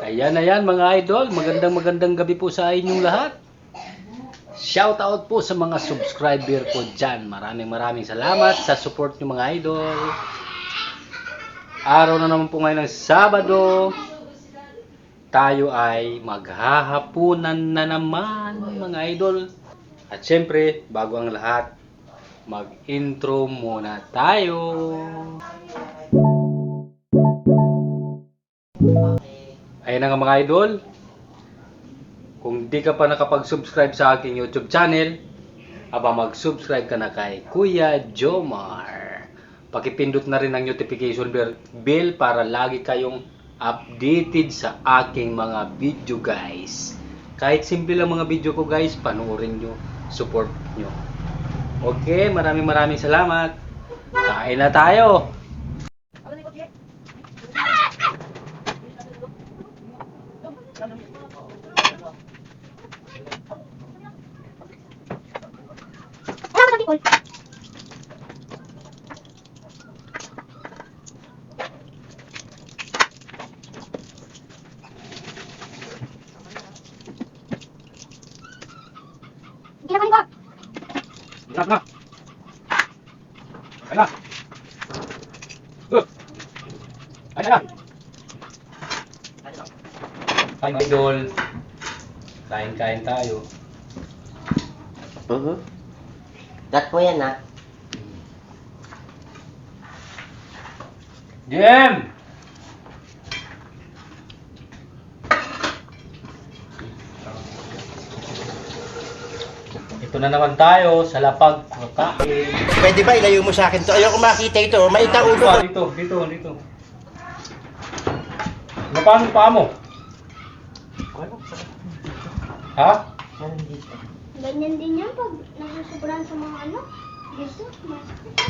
Ayan, ayan mga idol. Magandang magandang gabi po sa inyong lahat. Shout out po sa mga subscriber ko dyan. Maraming maraming salamat sa support nyo mga idol. Araw na naman po ngayon ng Sabado. Tayo ay maghahapunan na naman mga idol. At syempre, bago ang lahat, mag-intro muna tayo. Ayan na nga mga idol. Kung di ka pa nakapag-subscribe sa aking YouTube channel, aba mag-subscribe ka na kay Kuya Jomar. Pakipindot na rin ang notification bell para lagi kayong updated sa aking mga video guys. Kahit simple lang mga video ko guys, panoorin nyo, support nyo. Okay, maraming maraming salamat. Kain na tayo. Anak na. Ayan na. Good. Ayan na. Kain idol. Kain-kain tayo. Mhm. Gat po yan ah. Jem! Ito na naman tayo sa lapag kakain. Pwede ba ilayo mo sa akin to? Ayoko makita ito. Maita ulo ko. Dito, dito, dito. Ano pa mo? Ha? Ganyan din yan pag nasusobrahan sa mga ano. Gusto, masakit.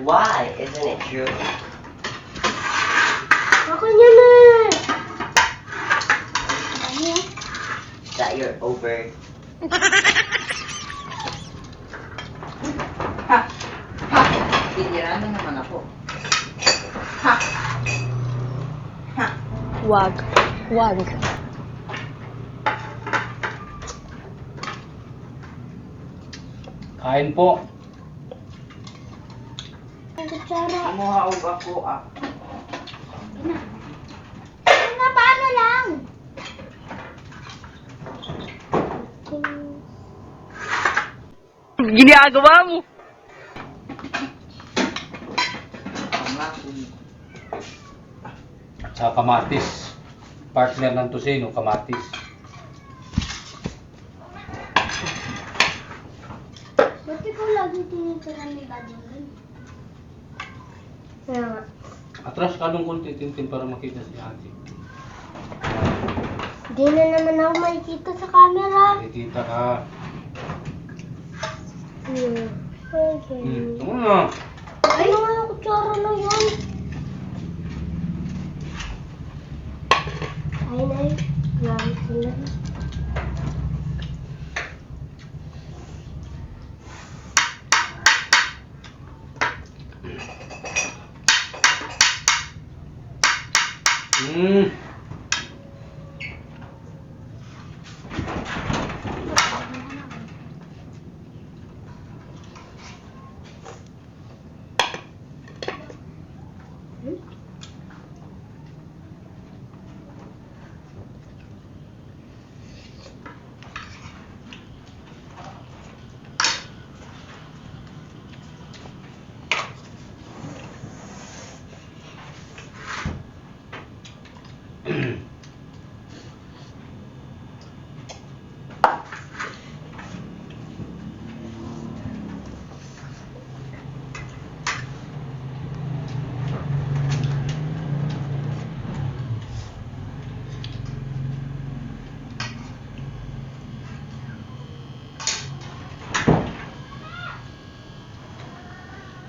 Why? Isn't it true? Ako niya na! Ano yan? That you're over. Tinira mo naman ako. Wag. Wag. Kain po. Ang kutsara. Kumuhaog ako ah. Ano na, paano lang? Ginagawa mo. Sa kamatis. Partner ng Tosino, kamatis. Ba't ikaw lagi tinitira ni Bading? Kaya nga. Atras ka nung konti, tintin para makita si ate. Di na naman ako makikita sa camera. Nakikita ka. Hmm. Okay. Hmm, ito na. Ay, ano nga yung kutsara na yan? Ay, ay. Grabe sila.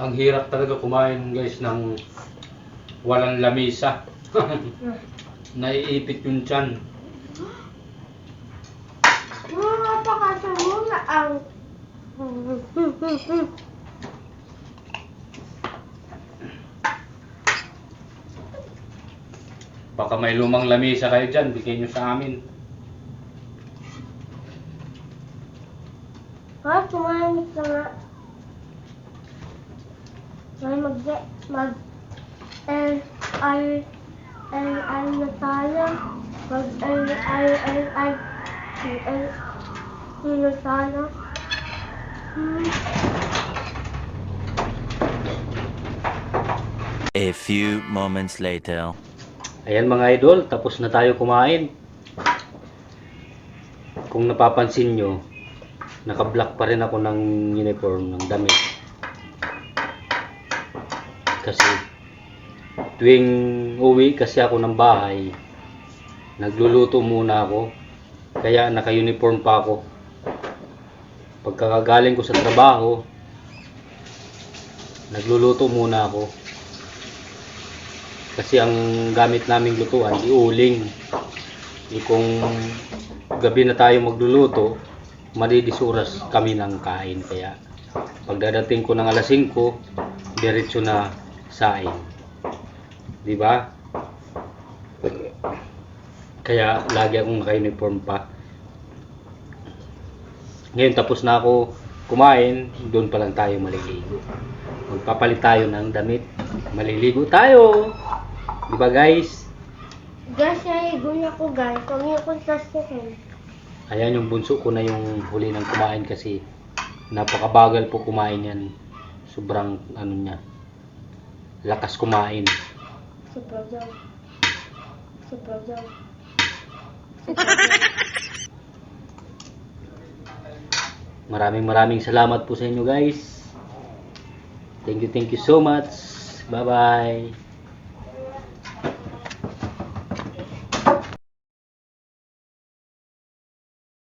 Ang hirap talaga kumain guys ng walang lamisa. Naiipit yung tiyan. Mga napakasa muna ang... Baka may lumang lamisa kayo dyan, bigay nyo sa amin. Ha? Kumain ka nga. Ay, mag... Mag... L... I... L... I na tayo. Mag... L... I... L... I... L... I na tayo. Hmm. A few moments later. Ayan mga idol, tapos na tayo kumain. Kung napapansin nyo, naka-black pa rin ako ng uniform, ng damit. Kasi tuwing uwi kasi ako ng bahay, nagluluto muna ako. Kaya naka-uniform pa ako. Pagkakagaling ko sa trabaho, nagluluto muna ako. Kasi ang gamit naming lutuan, iuling. Di kung gabi na tayo magluluto, madidisuras kami ng kain. Kaya pagdadating ko ng alas 5, diretso na saing. Di ba? Kaya lagi akong naka-uniform pa. Ngayon tapos na ako kumain, doon pa lang tayo maliligo. Magpapalit tayo ng damit. Maliligo tayo. Di ba guys? Guys, naigo na ko guys. Kung yung ko sa second. Ayan yung bunso ko na yung huli ng kumain kasi napakabagal po kumain yan. Sobrang ano niya. Lakas kumain. Super job. Super job. Maraming maraming salamat po sa inyo guys. Thank you, thank you so much. Bye-bye.